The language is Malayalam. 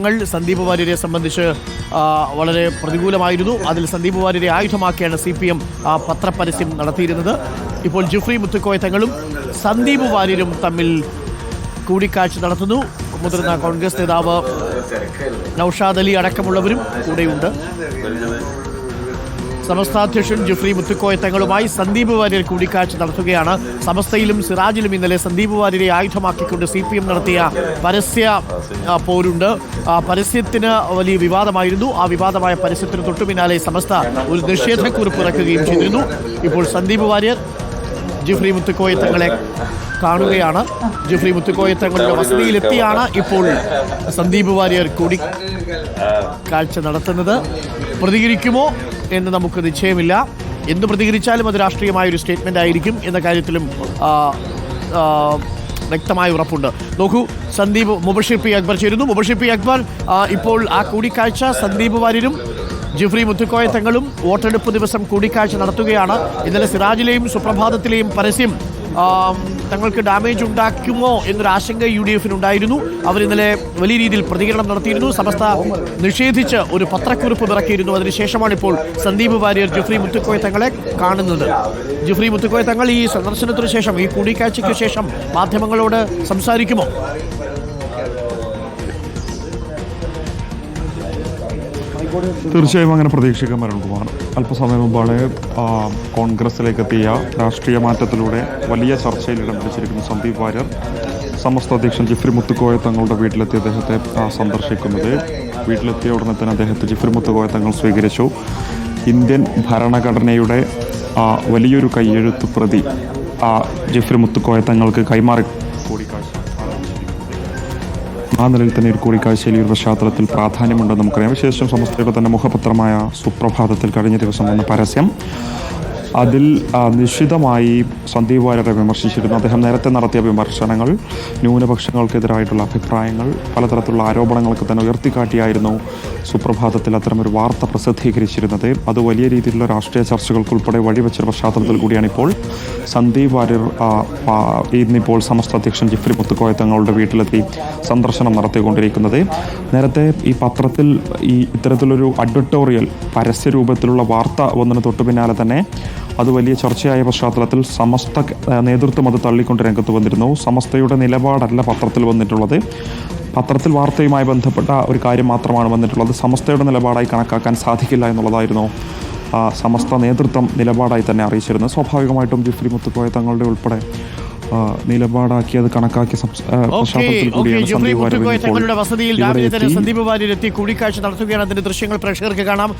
ങ്ങൾ സന്ദീപ് വാര്യരെ സംബന്ധിച്ച് വളരെ പ്രതികൂലമായിരുന്നു. അതിൽ സന്ദീപ് വാര്യരെ ആയുധമാക്കിയാണ് സി പി എം പത്രപരസ്യം നടത്തിയിരുന്നത്. ഇപ്പോൾ ജുഫ്രി മുത്തുക്കോയ തങ്ങളും സന്ദീപ് വാര്യരും തമ്മിൽ കൂടിക്കാഴ്ച നടത്തുന്നു. മുതിർന്ന കോൺഗ്രസ് നേതാവ് നൌഷാദ് അലി അടക്കമുള്ളവരും കൂടെയുണ്ട്. സമസ്ത അധ്യക്ഷൻ ജിഫ്രി മുത്തുക്കോയ തങ്ങളുമായി സന്ദീപ് വാര്യർ കൂടിക്കാഴ്ച നടത്തുകയാണ്. സമസ്തയിലും സിറാജിലും ഇന്നലെ സന്ദീപ് വാര്യരെ ആയുധമാക്കിക്കൊണ്ട് സി പി എം നടത്തിയ പരസ്യ പോരുണ്ട്. പരസ്യത്തിന് വലിയ വിവാദമായിരുന്നു. ആ വിവാദമായ പരസ്യത്തിന് തൊട്ടു പിന്നാലെ സമസ്ത ഒരു നിഷേധക്കുറിപ്പ് ഇറക്കുകയും ചെയ്തിരുന്നു. ഇപ്പോൾ സന്ദീപ് വാര്യർ ജുഫ്രി മുത്തുക്കോയ തങ്ങളെ കാണുകയാണ്. ജിഫ്രി മുത്തുക്കോയ തങ്ങളുടെ വസതിയിലെത്തിയാണ് ഇപ്പോൾ സന്ദീപ് വാര്യർ കൂടി കാഴ്ച നടത്തുന്നത്. പ്രതികരിക്കുമോ എന്ന് നമുക്ക് നിശ്ചയമില്ല. എന്ത് പ്രതികരിച്ചാലും അത് രാഷ്ട്രീയമായ ഒരു സ്റ്റേറ്റ്മെന്റ് ആയിരിക്കും എന്ന കാര്യത്തിലും വ്യക്തമായ ഉറപ്പുണ്ട്. നോക്കൂ സന്ദീപ് മുബഷിർ പി അക്ബർ ചേരുന്നു. മുബഷിർ പി അക്ബർ ഇപ്പോൾ ആ കൂടിക്കാഴ്ച സന്ദീപ് വാര്യരും ജിഫ്രി മുത്തുക്കോയ തങ്ങളും വോട്ടെടുപ്പ് ദിവസം കൂടിക്കാഴ്ച നടത്തുകയാണ്. ഇന്നലെ സിറാജിലെയും സുപ്രഭാതത്തിലെയും പരസ്യം തങ്ങൾക്ക് ഡാമേജ് ഉണ്ടാക്കുമോ എന്നൊരു ആശങ്ക യു ഡി എഫിനുണ്ടായിരുന്നു അവർ ഇന്നലെ വലിയ രീതിയിൽ പ്രതികരണം നടത്തിയിരുന്നു. സമസ്ത നിഷേധിച്ച് ഒരു പത്രക്കുറിപ്പ് ഇറക്കിയിരുന്നു അതിനുശേഷമാണ് ഇപ്പോൾ സന്ദീപ് വാര്യർ ജുഫ്രി മുത്തുക്കോയ തങ്ങളെ കാണുന്നത്. ജുഫ്രി മുത്തുക്കോയ തങ്ങൾ ഈ സന്ദർശനത്തിനു ശേഷം ഈ കൂടിക്കാഴ്ചയ്ക്ക് ശേഷം മാധ്യമങ്ങളോട് സംസാരിക്കുമോ? തീർച്ചയായും അങ്ങനെ പ്രതീക്ഷിക്കാൻ അരുൺകുമാർ അല്പസമയം മുമ്പാണ് കോൺഗ്രസിലേക്ക് എത്തിയ രാഷ്ട്രീയ മാറ്റത്തിലൂടെ വലിയ ചർച്ചയിൽ ഇടം പിടിച്ചിരിക്കുന്ന സന്ദീപ് വാര്യർ സമസ്ത അധ്യക്ഷൻ ജിഫ്രി മുത്തുക്കോയ തങ്ങളുടെ വീട്ടിലെത്തി അദ്ദേഹത്തെ സന്ദർശിക്കുന്നത്. വീട്ടിലെത്തിയ ഉടനെ തന്നെ അദ്ദേഹത്തെ ജിഫ്രി മുത്തുക്കോയ തങ്ങൾ സ്വീകരിച്ചു. ഇന്ത്യൻ ഭരണഘടനയുടെ വലിയൊരു കയ്യെഴുത്ത് പ്രതി ജിഫ്രി മുത്തുക്കോയ തങ്ങൾക്ക് കൈമാറി ആ നിലയിൽ തന്നെ ഒരു കൂടിക്കാഴ്ചയിൽ ഈ ഒരു പശ്ചാത്തലത്തിൽ പ്രാധാന്യമുണ്ടെന്ന് നമുക്കറിയാം. വിശേഷം സമസ്തയുടെ തന്നെ മുഖപത്രമായ സുപ്രഭാതത്തിൽ കഴിഞ്ഞ ദിവസം വന്ന പരസ്യം. അതിൽ നിശ്ചിതമായി സന്ദീപ് വാര്യരെ വിമർശിച്ചിരുന്നു. അദ്ദേഹം നേരത്തെ നടത്തിയ വിമർശനങ്ങൾ ന്യൂനപക്ഷങ്ങൾക്കെതിരായിട്ടുള്ള അഭിപ്രായങ്ങൾ പലതരത്തിലുള്ള ആരോപണങ്ങളൊക്കെ തന്നെ ഉയർത്തിക്കാട്ടിയായിരുന്നു സുപ്രഭാതത്തിൽ അത്തരമൊരു വാർത്ത പ്രസിദ്ധീകരിച്ചിരുന്നത്. അത് വലിയ രീതിയിലുള്ള രാഷ്ട്രീയ ചർച്ചകൾക്കുൾപ്പെടെ വഴിവെച്ച പശ്ചാത്തലത്തിൽ കൂടിയാണ് ഇപ്പോൾ സന്ദീപ് വാര്യർ ഇന്നിപ്പോൾ സമസ്ത അധ്യക്ഷൻ ജിഫ്രി മുത്തുക്കോയ തങ്ങളുടെ വീട്ടിലെത്തി സന്ദർശനം നടത്തിക്കൊണ്ടിരിക്കുന്നത്. നേരത്തെ ഈ പത്രത്തിൽ ഈ ഇത്തരത്തിലൊരു അഡ്വട്ടോറിയൽ പരസ്യ രൂപത്തിലുള്ള വാർത്ത വന്നതിന് തൊട്ടു പിന്നാലെ തന്നെ അത് വലിയ ചർച്ചയായ പശ്ചാത്തലത്തിൽ സമസ്ത നേതൃത്വം അത് തള്ളിക്കൊണ്ട് രംഗത്ത് വന്നിരുന്നു. സമസ്തയുടെ നിലപാടല്ല പത്രത്തിൽ വന്നിട്ടുള്ളത്. പത്രത്തിൽ വാർത്തയുമായി ബന്ധപ്പെട്ട ഒരു കാര്യം മാത്രമാണ് വന്നിട്ടുള്ളത്. സമസ്തയുടെ നിലപാടായി കണക്കാക്കാൻ സാധിക്കില്ല എന്നുള്ളതായിരുന്നു ആ, സമസ്ത നേതൃത്വം നിലപാടായി തന്നെ അറിയിച്ചിരുന്നത്. സ്വാഭാവികമായിട്ടും ജിഫ്രി മുത്തുക്കോയ തങ്ങളുടെ ഉൾപ്പെടെ നിലപാടാക്കി അത് കണക്കാക്കിയ തങ്ങളുടെ വസതിയിൽ ഇവിടെ രാവിലെ തന്നെ സന്ദീപ് വാര്യർ എത്തി കൂടിക്കാഴ്ച നടത്തുകയാണ്. അതിന്റെ ദൃശ്യങ്ങൾ പ്രേക്ഷകർക്ക് കാണാം.